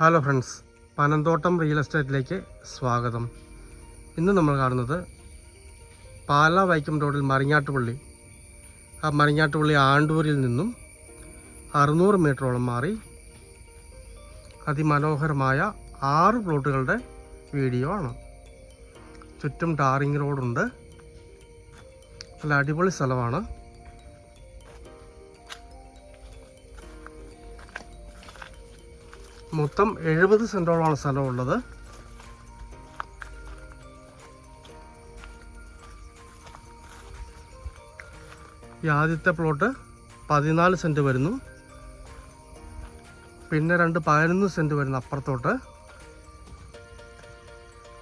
Hello friends Panamthottam real എസ്റ്റേറ്റിലേക്ക് സ്വാഗതം. ഇന്ന് നമ്മൾ കാണുന്നത് പാല വൈക്കം റോഡിൽ മറിഞ്ഞാട്ടുപള്ളി. ആ മറിഞ്ഞാട്ടുപള്ളി ആണ്ടൂരിൽ നിന്നും അറുന്നൂറ് മീറ്ററോളം മാറി അതിമനോഹരമായ ആറ് പ്ലോട്ടുകളുടെ വീഡിയോ ആണ്. ചുറ്റും ടാറിങ് റോഡുണ്ട്. നല്ല അടിപൊളി സ്ഥലമാണ്. മൊത്തം എഴുപത് സെന്റോളമാണ് സ്ഥലമുള്ളത്. ഈ ആദ്യത്തെ പ്ലോട്ട് പതിനാല് സെന്റ് വരുന്നു. പിന്നെ രണ്ട് പതിനൊന്ന് സെന്റ് വരുന്നു അപ്പുറത്തോട്ട്.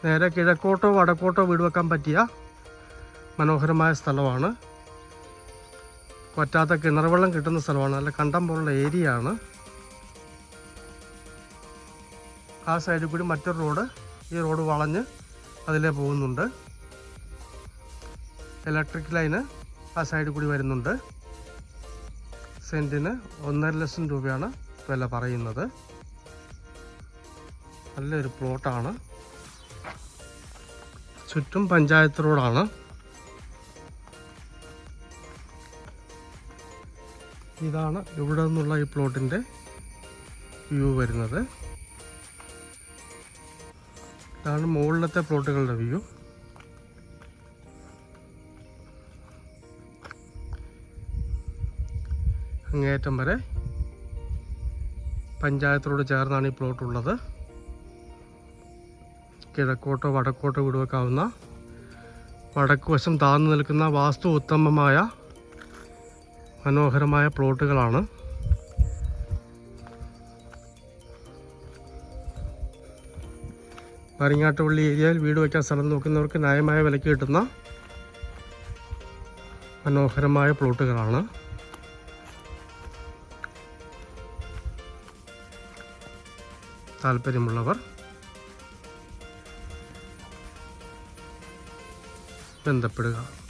നേരെ കിഴക്കോട്ടോ വടക്കോട്ടോ വീട് വെക്കാൻ പറ്റിയ മനോഹരമായ സ്ഥലമാണ്. പറ്റാത്ത കിണർ വെള്ളം കിട്ടുന്ന സ്ഥലമാണ്. നല്ല കണ്ടം പോലുള്ള ഏരിയ ആണ് ആ സൈഡിൽ കൂടി മറ്റൊരു റോഡ് ഈ റോഡ് വളഞ്ഞ് അതിലേ പോകുന്നുണ്ട്. ഇലക്ട്രിക് ലൈന് ആ സൈഡിൽ കൂടി വരുന്നുണ്ട്. സെന്റിന് ഒന്നര ലക്ഷം രൂപയാണ് വില പറയുന്നത്. നല്ലൊരു പ്ലോട്ടാണ് ചുറ്റും പഞ്ചായത്ത് റോഡാണ്. ഇതാണ് ഇവിടെ നിന്നുള്ള ഈ പ്ലോട്ടിന്റെ വ്യൂ വരുന്നത്. ഇതാണ് മുകളിലത്തെ പ്ലോട്ടുകളുടെ വ്യൂ. അങ്ങേയറ്റം വരെ പഞ്ചായത്തിനോട് ചേർന്നാണ് ഈ പ്ലോട്ട് ഉള്ളത്. കിഴക്കോട്ടോ വടക്കോട്ടോ വിടുവെക്കാവുന്ന വടക്കുവശം വടക്ക് വശം താഴ്ന്നു നിൽക്കുന്ന വാസ്തു ഉത്തമമായ മനോഹരമായ പ്ലോട്ടുകളാണ്. മരിങ്ങാട്ടുപള്ളി ഏരിയയിൽ വീട് വയ്ക്കാൻ സ്ഥലം നോക്കുന്നവർക്ക് ന്യായമായ വിലയ്ക്ക് കിട്ടുന്ന മനോഹരമായ പ്ലോട്ടുകളാണ്. താല്പര്യമുള്ളവർ ബന്ധപ്പെടുക.